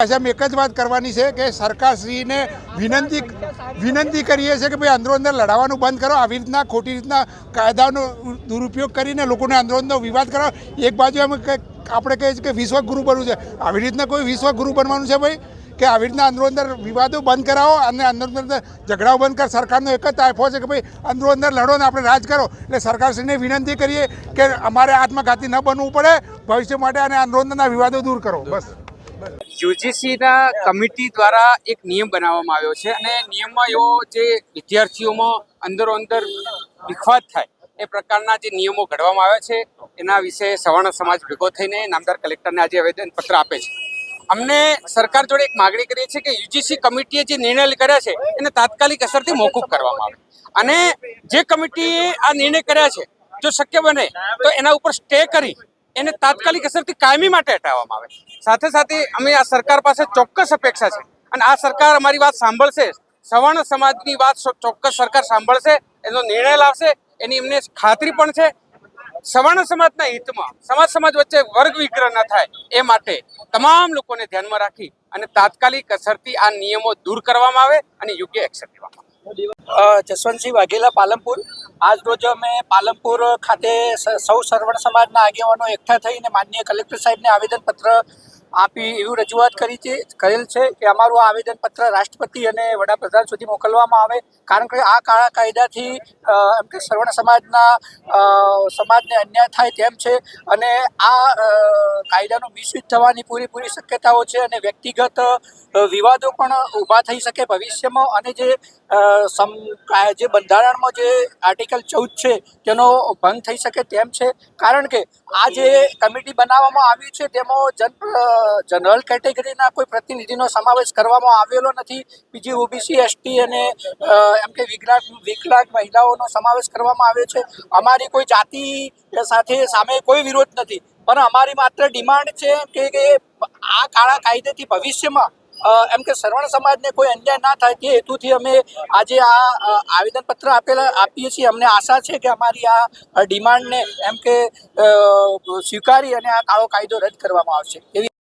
અમે એક જ વાત કરવાની છે કે સરકારશ્રીને વિનંતી વિનંતી કરીએ છીએ કે ભાઈ અંદરો અંદર લડાવવાનું બંધ કરો, આવી રીતના ખોટી રીતના કાયદાનો દુરુપયોગ કરીને લોકોને અંદરો વિવાદ કરો એક બાજુ કે આપણે કહીએ છીએ કે વિશ્વગુરુ બનવું છે. આવી રીતના કોઈ વિશ્વગુરુ બનવાનું છે ભાઈ? કે આવી રીતના અંદરો અંદર વિવાદો બંધ કરાવો અને અંદર ઝઘડાઓ બંધ કર. સરકારનો એક જ તાયફો છે કે ભાઈ અંદરો અંદર લડો ને આપણે રાજ કરો. એટલે સરકારશ્રીને વિનંતી કરીએ કે અમારે આત્મઘાતી ન બનવું પડે, ભવિષ્ય માટે અને અંદરો વિવાદો દૂર કરો. બસ. યુજીસીના કમિટી દ્વારા એક નિયમ બનાવવામાં આવ્યો છે અને નિયમમાં એવો જે વિદ્યાર્થીઓમાં અંદરો અંદર વિખવાદ થાય એ પ્રકારના જે નિયમો ઘડવામાં આવ્યા છે, એના વિશે સવર્ણ સમાજ ભેગો થઈને નામદાર કલેક્ટરને આજે આવેદન પત્ર આપે છે. અમને સરકાર જોડે એક માગણી કરીએ છીએ કે યુજીસી કમિટીએ જે નિર્ણય કર્યા છે, એને તાત્કાલિક અસરથી મોકૂફ કરવામાં આવે. અને જે કમિટીએ આ નિર્ણય કર્યા છે, જો શક્ય બને તો એના ઉપર સ્ટે કરી એને તાત્કાલિક અસરથી કાયમી માટે હટાવવામાં આવે. સાથે સાથે અમે આ સરકાર પાસે ચોક્કસ અપેક્ષા છે. અને આ સરકાર અમારી વાત સાંભળશે. સવર્ણ સમાજની વાત ચોક્કસ સરકાર સાંભળશે, એનો નિર્ણય લાવશે, એની એમને ખાતરી પણ છે. સવર્ણ સમાજના હિતમાં, સમાજ સમાજ વચ્ચે વર્ગ વિગ્રહ ન થાય એ માટે તમામ લોકોને ધ્યાનમાં રાખી અને તાત્કાલિક અસરથી આ નિયમો દૂર કરવામાં આવે અને યોગ્ય એક્શન લેવામાં આવે. જસવંતસિંહ વાઘેલા પાલનપુર. આજ રોજ અમે પાલનપુર ખાતે સ- સર્વણ સમાજના આગેવાનો એકઠા થઈને માનનીય કલેક્ટર સાહેબને આવેદનપત્ર આપી એવું રજૂઆત કરી છે, કરેલ છે કે અમારું આ આવેદનપત્ર રાષ્ટ્રપતિ અને વડાપ્રધાન સુધી મોકલવામાં આવે. કારણ કે આ કાળા કાયદાથી એમ કે સર્વણ સમાજના સમાજને અન્યાય થાય તેમ છે અને આ કાયદાનું મિસયુઝ થવાની પૂરેપૂરી શક્યતાઓ છે અને વ્યક્તિગત વિવાદો પણ ઊભા થઈ શકે ભવિષ્યમાં અને જે સમ જે બંધારણમાં જે આર્ટિકલ ચૌદ છે તેનો ભંગ થઈ શકે તેમ છે. કારણ કે આ જે કમિટી બનાવવામાં આવી છે તેમાં જન જનરલ કેટેગરીના કોઈ પ્રતિનિધિનો સમાવેશ કરવામાં આવેલો નથી. બીજી ઓબીસી, એસટી અને એમ કે વિકલાંગ વિકલાંગ મહિલાઓનો સમાવેશ કરવામાં આવ્યો છે. અમારી કોઈ જાતિ સાથે સામે કોઈ વિરોધ નથી. પણ અમારી માત્ર ડિમાન્ડ છે કે આ કાળા કાયદેથી ભવિષ્યમાં એમ કે સર્વણ સમાજને કોઈ અન્યાય ના થાય તે હેતુથી અમે આજે આ આવેદનપત્ર આપેલા, આપીએ છીએ. અમને આશા છે કે અમારી આ ડિમાન્ડને, એમ કે સ્વીકારી અને આ કાળો કાયદો રદ કરવામાં આવશે. એવી